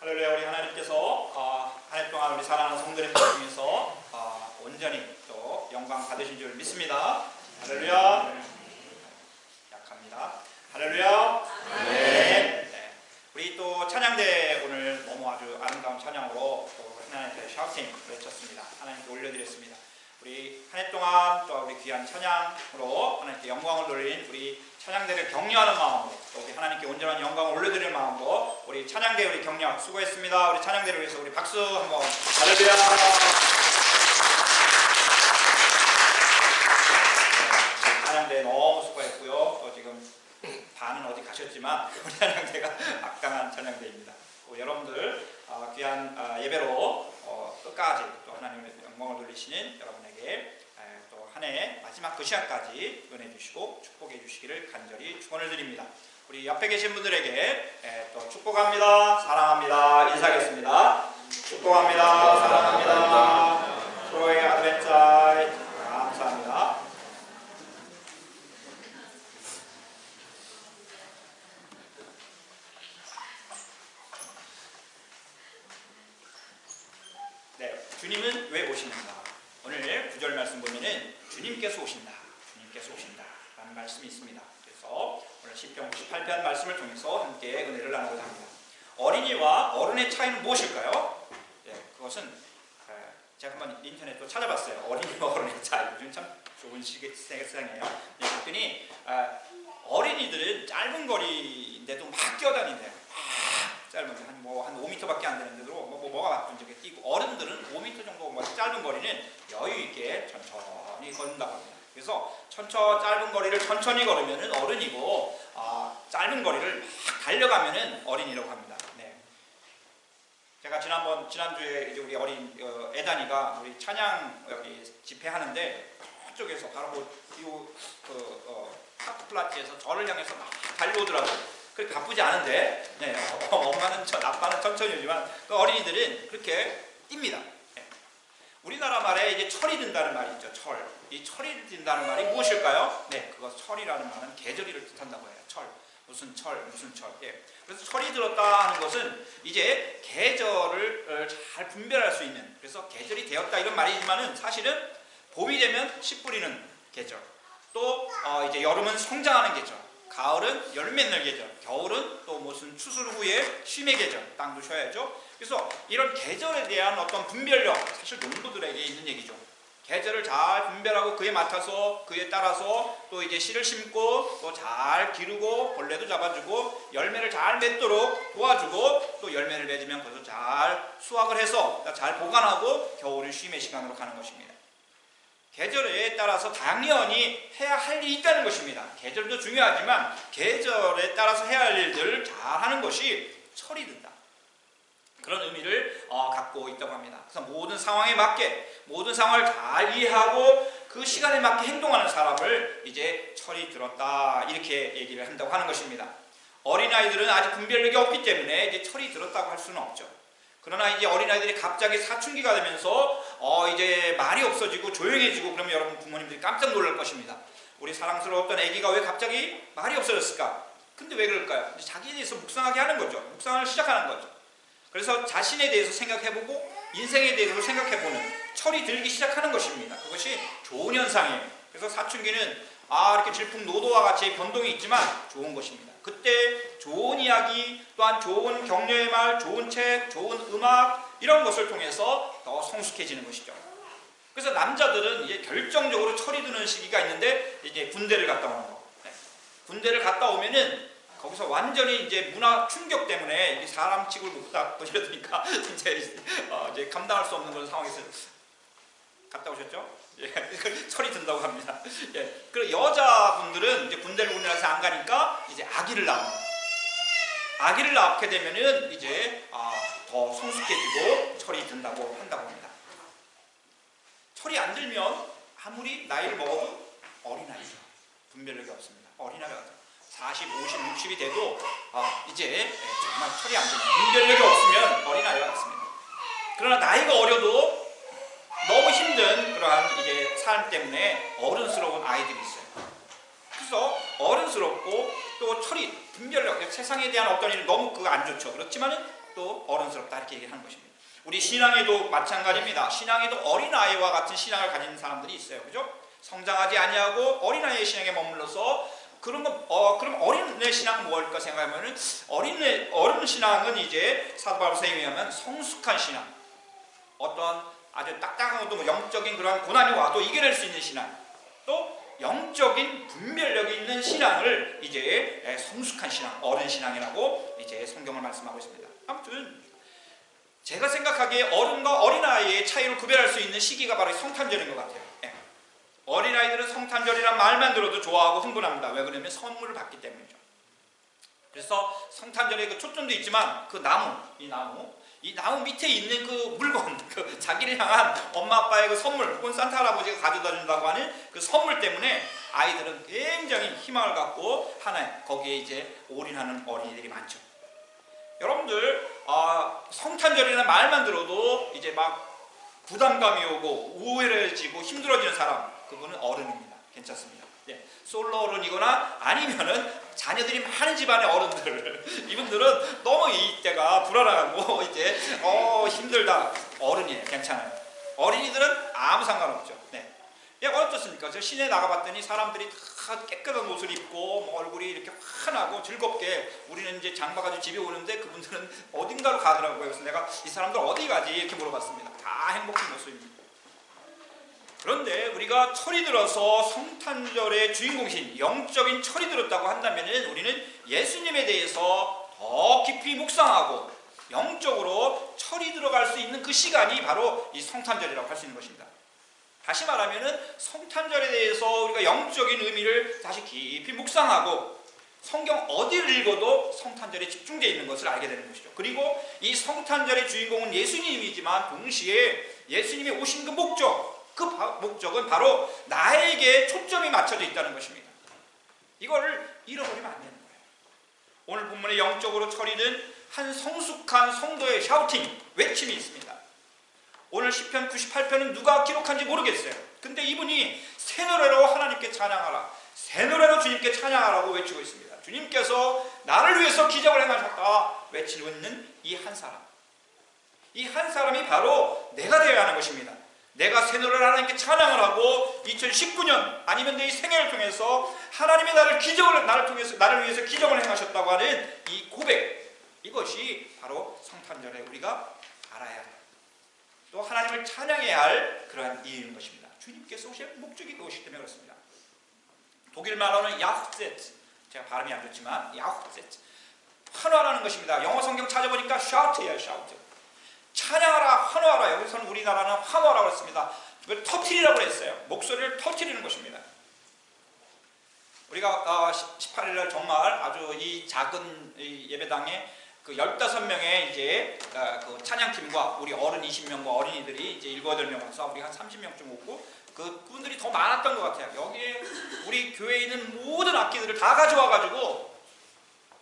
할렐루야 우리 하나님께서 어, 한해 동안 우리 사랑하는 성도님들 중에서 어, 온전히 또 영광 받으신 줄 믿습니다. 할렐루야. 약합니다. 할렐루야. 네. 네. 우리 또 찬양대 오늘 너무 아주 아름다운 찬양으로 또 하나님께 샤우팅 외쳤습니다. 하나님께 올려드렸습니다. 우리 한 해 동안 또 우리 귀한 찬양으로 하나님께 영광을 돌린 우리 찬양대를 격려하는 마음으로 또 우리 하나님께 온전한 영광을 올려드리는 마음으로 우리 찬양대 우리 격려 수고했습니다. 우리 찬양대를 위해서 우리 박수 한번 할렐루야. 네, 찬양대 너무 수고했고요. 또 지금 반은 어디 가셨지만 우리 찬양대가 악당한 찬양대입니다. 또 여러분들 어, 귀한 어, 예배로 어, 끝까지 또 하나님의 영광을 돌리시는 여러분 에게 또 한 해 마지막 그 시간까지 은혜 주시고 축복해 주시기를 간절히 축원을 드립니다. 우리 옆에 계신 분들에게 에, 또 축복합니다. 사랑합니다. 인사하겠습니다. 축복합니다. 사랑합니다. 프로의 아드벤처 감사합니다. 네, 주님은 왜 오시는가? 오늘 구절 말씀 보면은 주님께서 오신다. 주님께서 오신다. 라는 말씀이 있습니다. 그래서 오늘 시편 98편 말씀을 통해서 함께 은혜를 나누고자 합니다. 어린이와 어른의 차이는 무엇일까요? 네, 그것은 에, 제가 한번 인터넷도 찾아봤어요. 어린이와 어른의 차이. 요즘 참 좋은 세상이에요. 네, 그랬더니 아, 어린이들은 짧은 거리인데도 막 뛰어다닌대요. 막 짧은 한뭐한 5m밖에 안 되는데도 뭐, 뭐 뭐가 바쁜 적에 뛰고 어른들은 5m 정도 뭐 짧은 거리는 여유 있게 천천히 걷는다고 합니다. 그래서 천천 짧은 거리를 천천히 걸으면은 어른이고 아, 짧은 거리를 막 달려가면은 어린이라고 합니다. 네. 제가 지난번 지난주에 이제 우리 어린 어, 애단이가 우리 찬양 여기 집회하는데 저쪽에서 바로 뭐이그 어, 카프플라치에서 저를 향해서 막 달려오더라고요. 그렇게 바쁘지 않은데 네, 어, 엄마는 천, 아빠는 천천히 오지만 그 어린이들은 그렇게 뜁니다. 네. 우리나라 말에 이제 철이 든다는 말이 있죠. 철. 이 철이 든다는 말이 무엇일까요? 네, 그거 철이라는 말은 계절이를 뜻한다고 해요. 철. 무슨 철, 무슨 철. 예. 그래서 철이 들었다 하는 것은 이제 계절을 어, 잘 분별할 수 있는 그래서 계절이 되었다 이런 말이지만은 사실은 봄이 되면 씨 뿌리는 계절. 또 어, 이제 여름은 성장하는 계절. 가을은 열매 맺는 계절, 겨울은 또 무슨 추수 후에 쉼의 계절, 땅도 쉬어야죠. 그래서 이런 계절에 대한 어떤 분별력, 사실 농부들에게 있는 얘기죠. 계절을 잘 분별하고 그에 맡아서 그에 따라서 또 이제 씨를 심고 또 잘 기르고 벌레도 잡아주고 열매를 잘 맺도록 도와주고 또 열매를 맺으면 그것을 잘 수확을 해서 잘 보관하고 겨울을 쉼의 시간으로 가는 것입니다. 계절에 따라서 당연히 해야 할 일이 있다는 것입니다. 계절도 중요하지만 계절에 따라서 해야 할 일들을 잘 하는 것이 철이 든다. 그런 의미를 어, 갖고 있다고 합니다. 그래서 모든 상황에 맞게 모든 상황을 잘 이해하고 그 시간에 맞게 행동하는 사람을 이제 철이 들었다 이렇게 얘기를 한다고 하는 것입니다. 어린아이들은 아직 분별력이 없기 때문에 이제 철이 들었다고 할 수는 없죠. 그러나 이제 어린아이들이 갑자기 사춘기가 되면서 어 이제 말이 없어지고 조용해지고 그러면 여러분 부모님들이 깜짝 놀랄 것입니다. 우리 사랑스러웠던 아기가 왜 갑자기 말이 없어졌을까? 근데 왜 그럴까요? 자기에 대해서 묵상하게 하는 거죠. 묵상을 시작하는 거죠. 그래서 자신에 대해서 생각해보고 인생에 대해서 생각해보는 철이 들기 시작하는 것입니다. 그것이 좋은 현상이에요. 그래서 사춘기는 아 이렇게 질풍노도와 같이 변동이 있지만 좋은 것입니다. 그때 좋은 이야기 또한 좋은 격려의 말, 좋은 책, 좋은 음악 이런 것을 통해서 더 성숙해지는 것이죠. 그래서 남자들은 이제 결정적으로 철이 드는 시기가 있는데 이제 군대를 갔다 오는 거. 네. 군대를 갔다 오면은 거기서 완전히 이제 문화 충격 때문에 사람 치고 못다 이러니까 이제 어 이제 감당할 수 없는 그런 상황에서 갔다 오셨죠? 예, 철이 든다고 합니다. 예, 그리고 여자분들은 이제 군대를 운영해서 안 가니까 이제 아기를 낳는. 아기를 낳게 되면은 이제 아, 더 성숙해지고 철이 든다고 한다고 합니다. 철이 안 들면 아무리 나이를 먹어도 어린아이죠. 분별력이 없습니다. 어린아이가 40, 50, 60이 돼도 아, 이제 정말 철이 안 들면 분별력이 없으면 어린아이와 같습니다. 그러나 나이가 어려도 힘든 그러한 이제 삶 때문에 어른스러운 아이들이 있어요. 그래서 어른스럽고 또 철이 분별력, 세상에 대한 어떤 일은 너무 그거 안 좋죠. 그렇지만은 또 어른스럽다 이렇게 얘기하는 것입니다. 우리 신앙에도 마찬가지입니다. 신앙에도 어린 아이와 같은 신앙을 가진 사람들이 있어요. 그죠? 성장하지 아니하고 어린 아이의 신앙에 머물러서 그런 거, 어, 그럼 어린애 신앙은 뭘까 생각하면은 어린애, 어른 신앙은 이제 사도 바울 선생님에 의하면 성숙한 신앙. 어떤 아주 딱딱한 것도 뭐 영적인 그러한 고난이 와도 이겨낼 수 있는 신앙. 또 영적인 분별력이 있는 신앙을 이제 예, 성숙한 신앙, 어른 신앙이라고 이제 성경을 말씀하고 있습니다. 아무튼 제가 생각하기에 어른과 어린아이의 차이를 구별할 수 있는 시기가 바로 성탄절인 것 같아요. 예. 어린아이들은 성탄절이란 말만 들어도 좋아하고 흥분합니다. 왜 그러냐면 선물을 받기 때문이죠. 그래서 성탄절에 그 초점도 있지만 그 나무, 이 나무, 이 나무 밑에 있는 그 물건, 그 자기를 향한 엄마 아빠의 그 선물, 혹은 산타 할아버지가 가져다 준다고 하는 그 선물 때문에 아이들은 굉장히 희망을 갖고 하나에 거기에 이제 올인하는 어린이들이 많죠. 여러분들 아, 성탄절이라는 말만 들어도 이제 막 부담감이 오고 우울해지고 힘들어지는 사람 그분은 어른입니다. 괜찮습니다. 예, 솔로 어른이거나 아니면은 자녀들이 많은 집안의 어른들 이분들은 너무 이때가 불안하고 이제 어 힘들다 어른이에요. 괜찮아요. 어린이들은 아무 상관없죠. 네. 예, 어떻습니까? 저 시내 나가봤더니 사람들이 다 깨끗한 옷을 입고 뭐 얼굴이 이렇게 환하고 즐겁게 우리는 이제 장봐가지고 집에 오는데 그분들은 어딘가로 가더라고요. 그래서 내가 이 사람들 어디 가지 이렇게 물어봤습니다. 다 행복한 모습입니다. 그런데 우리가 철이 들어서 성탄절의 주인공이신 영적인 철이 들었다고 한다면 우리는 예수님에 대해서 더 깊이 묵상하고 영적으로 철이 들어갈 수 있는 그 시간이 바로 이 성탄절이라고 할 수 있는 것입니다. 다시 말하면은 성탄절에 대해서 우리가 영적인 의미를 다시 깊이 묵상하고 성경 어디를 읽어도 성탄절에 집중되어 있는 것을 알게 되는 것이죠. 그리고 이 성탄절의 주인공은 예수님이지만 동시에 예수님이 오신 그 목적, 그 바- 목적은 바로 나에게 초점이 맞춰져 있다는 것입니다. 이거를 잃어버리면 안 되는 거예요. 오늘 본문의 영적으로 처리는 한 성숙한 성도의 샤우팅, 외침이 있습니다. 오늘 시편 98편은 누가 기록한지 모르겠어요. 근데 이분이 새 노래로 하나님께 찬양하라. 새 노래로 주님께 찬양하라고 외치고 있습니다. 주님께서 나를 위해서 기적을 행하셨다 외치고 있는 이 한 사람. 이 한 사람이 바로 내가 되어야 하는 것입니다. 내가 새 노래를 하나님께 찬양을 하고 2019년 아니면 내 이 생애를 통해서 하나님이 나를 기적을 나를 통해서 나를 위해서 기적을 행하셨다고 하는 이 고백 이것이 바로 성탄절에 우리가 알아야 할 또 하나님을 찬양해야 할 그러한 이유인 것입니다. 주님께서 오실 목적이 그것이기 때문에 그렇습니다. 독일 말로는 야후세트 제가 발음이 안 좋지만 야후세트 환호하라는 것입니다. 영어 성경 찾아보니까 샤우트예요, 샤우트. 찬양하라, 환호하라. 여기서는 우리나라는 환호하라고 했습니다. 그걸 터트리라고 했어요. 목소리를 터트리는 것입니다. 우리가 어, 18일 날 정말 아주 이 작은 이 예배당에 그 15명의 이제 어, 그 찬양팀과 우리 어른 20명과 어린이들이 이제 7, 8명 와서 우리 한 30명쯤 오고 그 분들이 더 많았던 것 같아요. 여기에 우리 교회에 있는 모든 악기들을 다 가져와 가지고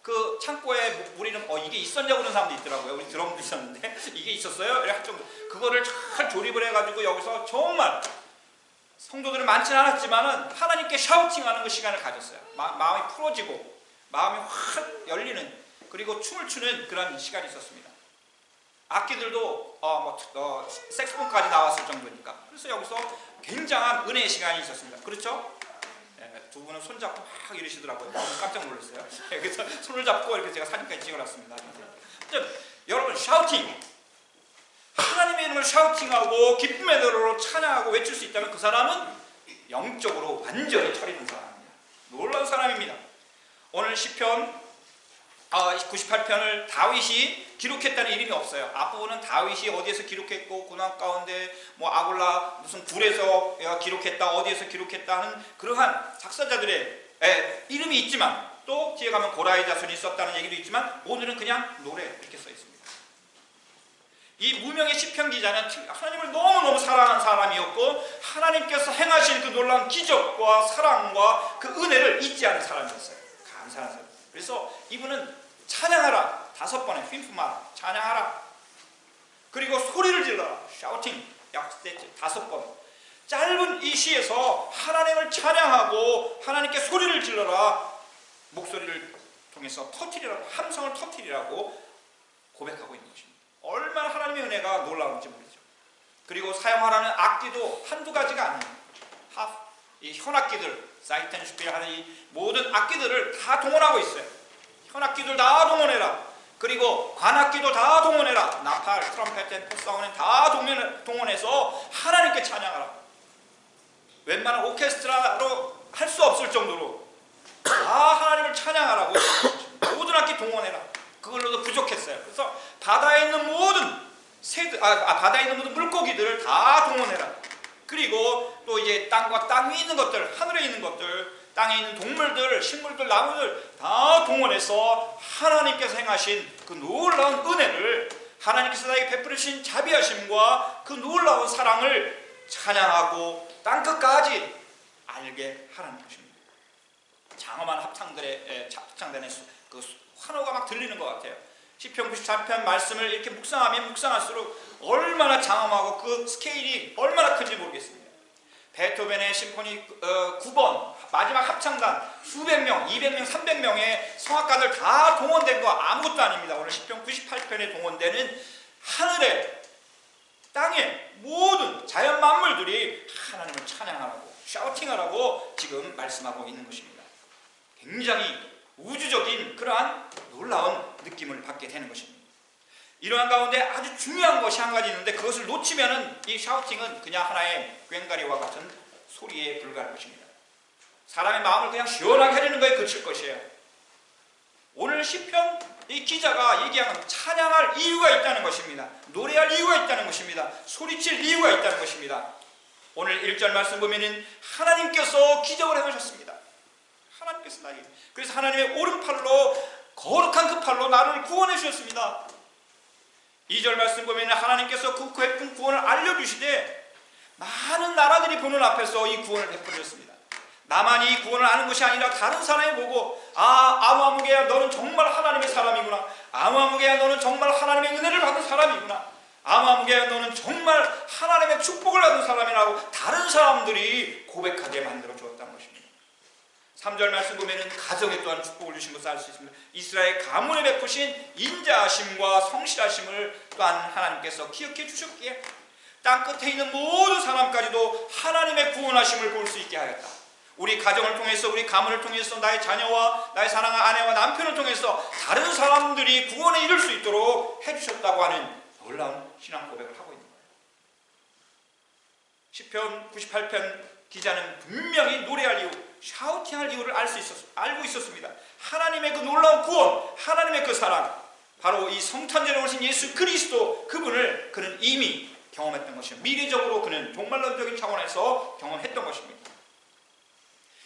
그 창고에 우리는 어 이게 있었냐고 그러는 사람도 있더라고요. 우리 드럼도 있었는데 이게 있었어요. 이래 좀 그거를 잘 조립을 해가지고 여기서 정말 성도들은 많지는 않았지만은 하나님께 샤우팅하는 그 시간을 가졌어요. 마, 마음이 풀어지고 마음이 확 열리는 그리고 춤을 추는 그런 시간이 있었습니다. 악기들도 어, 뭐 어, 색소폰까지 나왔을 정도니까 그래서 여기서 굉장한 은혜의 시간이 있었습니다. 그렇죠? 예, 두 분은 손잡고 막 이러시더라고요. 깜짝 놀랐어요. 예, 그래서 손을 잡고 이렇게 제가 사진까지 찍어놨습니다. 여러분 샤우팅 하나님의 이름을 샤우팅하고 기쁨의 노래로 찬양하고 외칠 수 있다면 그 사람은 영적으로 완전히 철있는 사람입니다. 놀라운 사람입니다. 오늘 시편 98편을 다윗이 기록했다는 이름이 없어요. 앞부분은 다윗이 어디에서 기록했고 고난 가운데 뭐 아골라 무슨 굴에서 기록했다 어디에서 기록했다 하는 그러한 작사자들의 에, 이름이 있지만 또 뒤에 가면 고라의 자손이 썼다는 얘기도 있지만 오늘은 그냥 노래 이렇게 써 있습니다. 이 무명의 시편 기자는 하나님을 너무너무 사랑하는 사람이었고 하나님께서 행하신 그 놀라운 기적과 사랑과 그 은혜를 잊지 않은 사람이었어요. 감사한 사람. 그래서 이분은 찬양하라 다섯 번에 휘품하라 찬양하라 그리고 소리를 질러라 샤우팅 약세트 다섯 번 짧은 이 시에서 하나님을 찬양하고 하나님께 소리를 질러라 목소리를 통해서 터트리라고 함성을 터트리라고 고백하고 있는 것입니다. 얼마나 하나님의 은혜가 놀라운지 모르죠. 그리고 사용하라는 악기도 한두 가지가 아니에요. 하, 이 현악기들, 사이텐 슈필 하는 이 모든 악기들을 다 동원하고 있어요. 현악기들 다 동원해라. 그리고 관악기도 다 동원해라. 나팔, 트럼펫, 포사운은 다 동원, 동원해서 하나님께 찬양하라. 웬만한 오케스트라로 할 수 없을 정도로 다 하나님을 찬양하라고 모든 악기 동원해라. 그걸로도 부족했어요. 그래서 바다에 있는 모든 새들, 아, 아, 바다에 있는 모든 물고기들을 다 동원해라. 그리고 또 이제 땅과 땅 위에 있는 것들, 하늘에 있는 것들, 땅에 있는 동물들, 식물들, 나무들 다 동원해서 하나님께서 행하신 그 놀라운 은혜를 하나님께서 나에게 베푸르신 자비하심과 그 놀라운 사랑을 찬양하고 땅 끝까지 알게 하라는 것입니다. 장엄한 합창들의 에, 자- 합창단의 수- 그 수- 환호가 막 들리는 것 같아요. 시편 94편 말씀을 이렇게 묵상하면 묵상할수록 얼마나 장엄하고 그 스케일이 얼마나 큰지 모르겠습니다. 베토벤의 심포니 어, 9번 마지막 합창단 수백 명, 200명, 300명의 성악가들 다 동원된 거 아무것도 아닙니다. 오늘 시편 98편에 동원되는 하늘에 땅에 모든 자연 만물들이 하나님을 찬양하라고 샤우팅하라고 지금 말씀하고 있는 것입니다. 굉장히 우주적인 그러한 놀라운 느낌을 받게 되는 것입니다. 이러한 가운데 아주 중요한 것이 한 가지 있는데 그것을 놓치면은 이 샤우팅은 그냥 하나의 꽹가리와 같은 소리에 불과할 것입니다. 사람의 마음을 그냥 시원하게 하려는 거에 그칠 것이에요. 오늘 시편 이 기자가 얘기하는 찬양할 이유가 있다는 것입니다. 노래할 이유가 있다는 것입니다. 소리칠 이유가 있다는 것입니다. 오늘 1절 말씀 보면은 하나님께서 기적을 행하셨습니다. 하나님께서 나에게 그래서 하나님의 오른팔로 거룩한 그 팔로 나를 구원해 주셨습니다. 2절 말씀 보면 하나님께서 그 베푼 구원을 알려주시되 많은 나라들이 보는 앞에서 이 구원을 베풀으셨습니다. 나만 이 구원을 아는 것이 아니라 다른 사람이 보고 아 아무아무개야 너는 정말 하나님의 사람이구나 아무아무개야 너는 정말 하나님의 은혜를 받은 사람이구나 아무아무개야 너는 정말 하나님의 축복을 받은 사람이라고 다른 사람들이 고백하게 만들어 주었다는 것입니다. 3절 말씀 보면은 가정에 또한 축복을 주신 것을 알 수 있습니다. 이스라엘 가문에 베푸신 인자하심과 성실하심을 또한 하나님께서 기억해 주셨기에 땅 끝에 있는 모든 사람까지도 하나님의 구원하심을 볼 수 있게 하였다. 우리 가정을 통해서 우리 가문을 통해서 나의 자녀와 나의 사랑하는 아내와 남편을 통해서 다른 사람들이 구원에 이를 수 있도록 해주셨다고 하는 놀라운 신앙 고백을 하고 있는 거예요. 시편 98편 기자는 분명히 노래할 이유, 샤우팅할 이유를 알 수 있었, 알고 있었습니다. 하나님의 그 놀라운 구원, 하나님의 그 사랑, 바로 이 성탄절에 오신 예수 그리스도 그분을 그는 이미 경험했던 것이요. 미래적으로 그는 종말론적인 차원에서 경험했던 것입니다.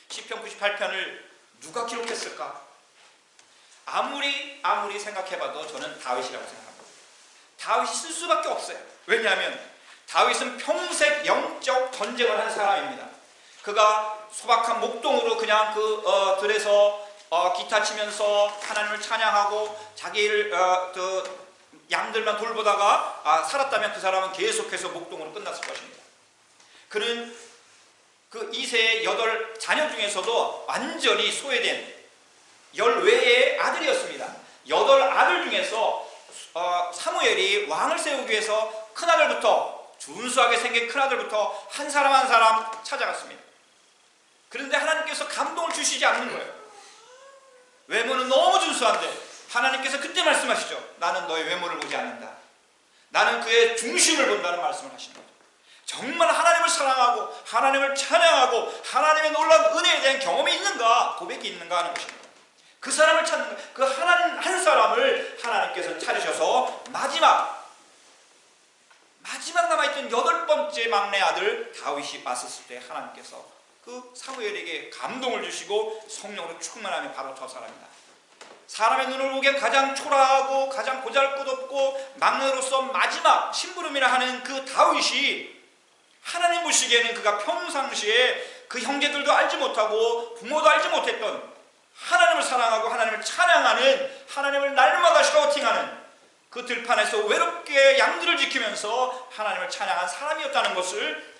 시편 98편을 누가 기록했을까? 아무리 아무리 생각해봐도 저는 다윗이라고 생각합니다. 다윗이 쓸 수밖에 없어요. 왜냐하면 다윗은 평생 영적 전쟁을 한 사람입니다. 그가 소박한 목동으로 그냥 그 어, 들에서 어, 기타 치면서 하나님을 찬양하고 자기를 어, 그 양들만 돌보다가 아, 살았다면 그 사람은 계속해서 목동으로 끝났을 것입니다. 그는 그 2세의 여덟 자녀 중에서도 완전히 소외된 열 외의 아들이었습니다. 여덟 아들 중에서 어, 사무엘이 왕을 세우기 위해서 큰 아들부터 준수하게 생긴 큰 아들부터 한 사람 한 사람 찾아갔습니다. 그런데 하나님께서 감동을 주시지 않는 거예요. 외모는 너무 준수한데 하나님께서 그때 말씀하시죠. 나는 너의 외모를 보지 않는다. 나는 그의 중심을 본다는 말씀을 하신 거죠. 정말 하나님을 사랑하고 하나님을 찬양하고 하나님의 놀라운 은혜에 대한 경험이 있는가 고백이 있는가 하는 것입니다. 그 사람을 찾는 그 하나님 한 사람을 하나님께서 찾으셔서 마지막 마지막 남아있던 여덟 번째 막내 아들 다윗이 왔었을 때 하나님께서 그 사무엘에게 감동을 주시고 성령으로 충만하면 바로 저 사람이다. 사람의 눈을 보기엔 가장 초라하고 가장 보잘것없고 막내로서 마지막 심부름이라 하는 그 다윗이 하나님 보시기에는 그가 평상시에 그 형제들도 알지 못하고 부모도 알지 못했던 하나님을 사랑하고 하나님을 찬양하는 하나님을 날마다 샤우팅하는 그 들판에서 외롭게 양들을 지키면서 하나님을 찬양한 사람이었다는 것을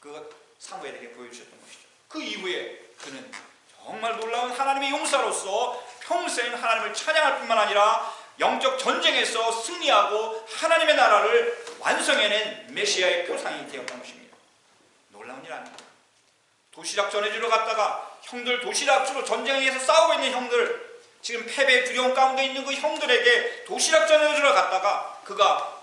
그 사무엘에게 보여주셨던 것이죠. 그 이후에 그는 정말 놀라운 하나님의 용사로서 평생 하나님을 찬양할 뿐만 아니라 영적 전쟁에서 승리하고 하나님의 나라를 완성해낸 메시아의 표상이 되었던 것입니다. 놀라운 일 아닙니까? 도시락 전해주러 갔다가 형들 도시락 주로 전쟁에서 싸우고 있는 형들 지금 패배 두려움 가운데 있는 그 형들에게 도시락 전해주러 갔다가 그가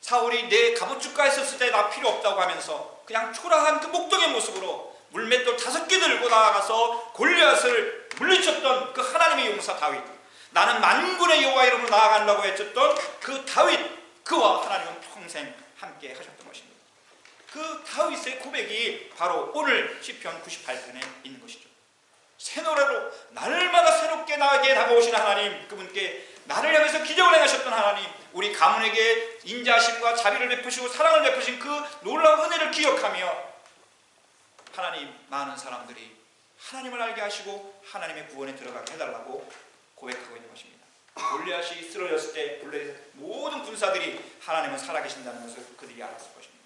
사울이 내 갑옷주가 했었을 때 나 필요 없다고 하면서 그냥 초라한 그 목동의 모습으로 물맷돌 다섯 개 들고 나아가서 골리앗을 물리쳤던 그 하나님의 용사 다윗 나는 만군의 여호와 이름으로 나아간다고 외쳤던 그 다윗 그와 하나님은 평생 함께 하셨던 것입니다. 그 다윗의 고백이 바로 오늘 시편 98편에 있는 것이죠. 새 노래로 날마다 새롭게 나에게 다가오시는 하나님 그분께 나를 향해서 기적을 행하셨던 하나님 우리 가문에게 인자하심과 자비를 베푸시고 사랑을 베푸신 그 놀라운 은혜를 기억하며 하나님 많은 사람들이 하나님을 알게 하시고 하나님의 구원에 들어가게 해달라고 고백하고 있는 것입니다. 골리앗이 쓰러졌을 때 블레셋 모든 군사들이 하나님은 살아계신다는 것을 그들이 알았을 것입니다.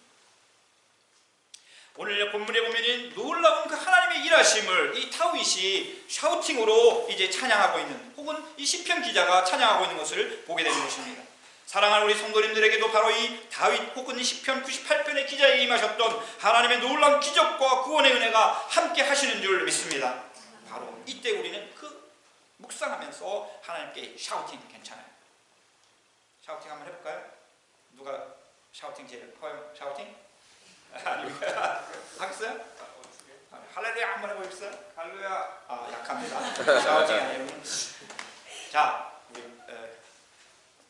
오늘 본문에 보면 놀라운 그 하나님의 일하심을 이 타윗이 샤우팅으로 이제 찬양하고 있는 이 시편 기자가 찬양하고 있는 것을 보게 되는 것입니다. 사랑하는 우리 성도님들에게도 바로 이 다윗 혹은 이 시편 98편의 기자에 임하셨던 하나님의 놀라운 기적과 구원의 은혜가 함께 하시는 줄 믿습니다. 바로 이때 우리는 그 묵상하면서 하나님께 샤우팅 괜찮아요. 샤우팅 한번 해볼까요? 누가 샤우팅 제일 커요? 샤우팅? 하겠어요? 할렐루야 한번 해보겠어요? 할렐루야 아 약합니다 샤우팅 아니에요 자 우리 에,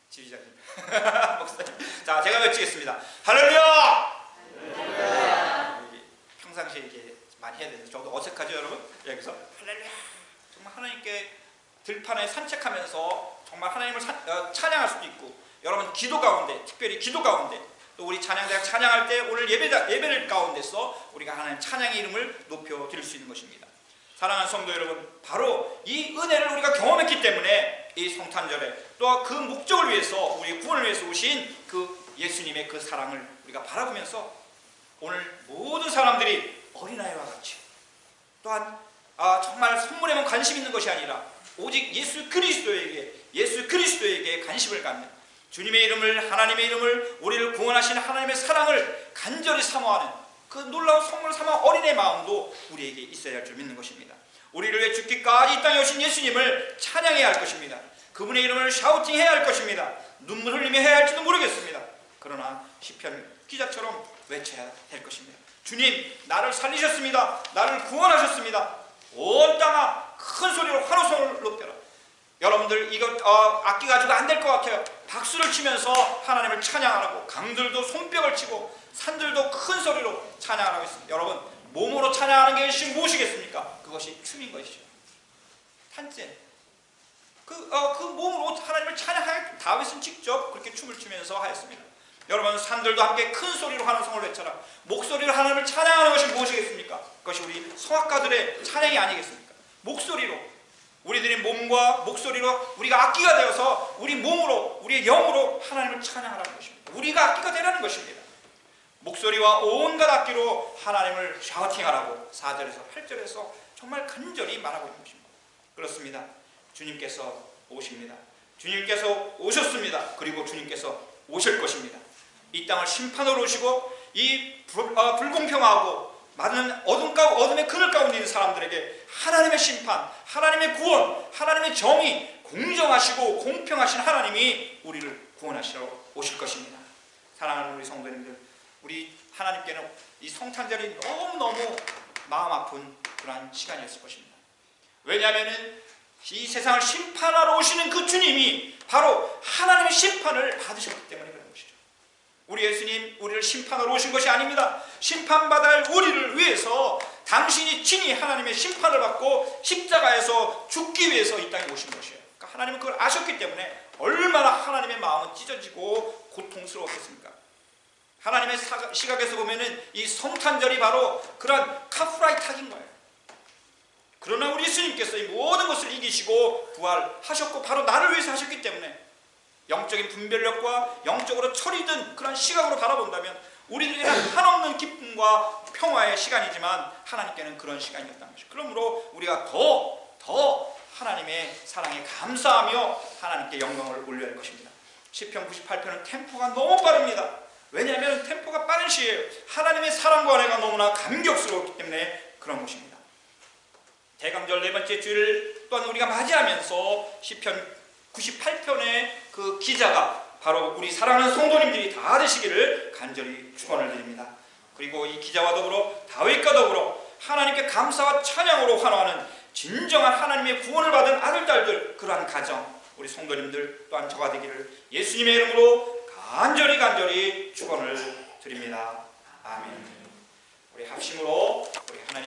지휘자님. 목사님. 자 제가 외치겠습니다. 할렐루야! 여기 평상시에 이게 많이 해야 되는데 저도 어색하죠 여러분? 여기서 할렐루야! 정말 하나님께 들판에 산책하면서 정말 하나님을 사- 어, 찬양할 수도 있고 여러분 기도 가운데 특별히 기도 가운데 또 우리 찬양대학 찬양할 때 오늘 예배다, 예배를 가운데서 우리가 하나님 찬양의 이름을 높여 드릴 수 있는 것입니다. 사랑하는 성도 여러분, 바로 이 은혜를 우리가 경험했기 때문에 이 성탄절에 또 그 목적을 위해서 우리 구원을 위해서 오신 그 예수님의 그 사랑을 우리가 바라보면서 오늘 모든 사람들이 어린아이와 같이 또한 아, 정말 선물에만 관심 있는 것이 아니라 오직 예수 그리스도에게 예수 그리스도에게 관심을 갖는 주님의 이름을 하나님의 이름을 우리를 구원하시는 하나님의 사랑을 간절히 사모하는 그 놀라운 선물 삼아 어린의 마음도 우리에게 있어야 할 줄 믿는 것입니다. 우리를 위해 죽기까지 이 땅에 오신 예수님을 찬양해야 할 것입니다. 그분의 이름을 샤우팅해야 할 것입니다. 눈물 흘리며 해야 할지도 모르겠습니다. 그러나 시편 기자처럼 외쳐야 될 것입니다. 주님 나를 살리셨습니다. 나를 구원하셨습니다. 온 땅아 큰 소리로 환호성을 높여라. 여러분들 이거 어, 악기 가지고 안 될 것 같아요. 박수를 치면서 하나님을 찬양하라고 강들도 손뼉을 치고 산들도 큰 소리로 찬양하라고 했습니다. 여러분 몸으로 찬양하는 게 무엇이겠습니까? 그것이 춤인 것이죠. 탄재. 그, 어, 그 몸으로 하나님을 찬양할 다윗은 직접 그렇게 춤을 추면서 하였습니다. 여러분 산들도 함께 큰 소리로 하는 성을 외쳐라. 목소리로 하나님을 찬양하는 것이 무엇이겠습니까? 그것이 우리 성악가들의 찬양이 아니겠습니까? 목소리로 우리들의 몸과 목소리로 우리가 악기가 되어서 우리 몸으로 우리의 영으로 하나님을 찬양하라는 것입니다. 우리가 악기가 되라는 것입니다. 목소리와 온갖 악기로 하나님을 샤우팅하라고 4절에서 8절에서 정말 간절히 말하고 있는 것입니다. 그렇습니다. 주님께서 오십니다. 주님께서 오셨습니다. 그리고 주님께서 오실 것입니다. 이 땅을 심판으로 오시고 이 불, 어, 불공평하고 많은 어둠 가 어둠의 그늘 가운데 있는 사람들에게 하나님의 심판, 하나님의 구원, 하나님의 정의, 공정하시고 공평하신 하나님이 우리를 구원하시러 오실 것입니다. 사랑하는 우리 성도님들, 우리 하나님께는 이 성탄절이 너무 너무 마음 아픈 그러한 시간이었을 것입니다. 왜냐하면은 이 세상을 심판하러 오시는 그 주님이 바로 하나님의 심판을 받으셨기 때문에. 우리 예수님 우리를 심판하러 오신 것이 아닙니다. 심판받을 우리를 위해서 당신이 친히 하나님의 심판을 받고 십자가에서 죽기 위해서 이 땅에 오신 것이에요. 그러니까 하나님은 그걸 아셨기 때문에 얼마나 하나님의 마음은 찢어지고 고통스러웠겠습니까? 하나님의 사- 시각에서 보면은 이 성탄절이 바로 그런 카프라이탁인 거예요. 그러나 우리 예수님께서 이 모든 것을 이기시고 부활하셨고 바로 나를 위해서 하셨기 때문에 영적인 분별력과 영적으로 철이든 그런 시각으로 바라본다면 우리들에게는 한없는 기쁨과 평화의 시간이지만 하나님께는 그런 시간이었다는 것이죠. 그러므로 우리가 더, 더 하나님의 사랑에 감사하며 하나님께 영광을 올려야 할 것입니다. 시편 98편은 템포가 너무 빠릅니다. 왜냐하면 템포가 빠른 시예요. 하나님의 사랑과 은혜가 너무나 감격스러웠기 때문에 그런 것입니다. 대강절 네 번째 주일 또한 우리가 맞이하면서 시편 98편의 그 기자가 바로 우리 사랑하는 성도님들이 다 되시기를 간절히 축원을 드립니다. 그리고 이 기자와 더불어 다윗과 더불어 하나님께 감사와 찬양으로 환호하는 진정한 하나님의 구원을 받은 아들 딸들 그러한 가정 우리 성도님들 또한 저가 되기를 예수님의 이름으로 간절히 간절히 축원을 드립니다. 아멘. 우리 합심으로 우리 하나님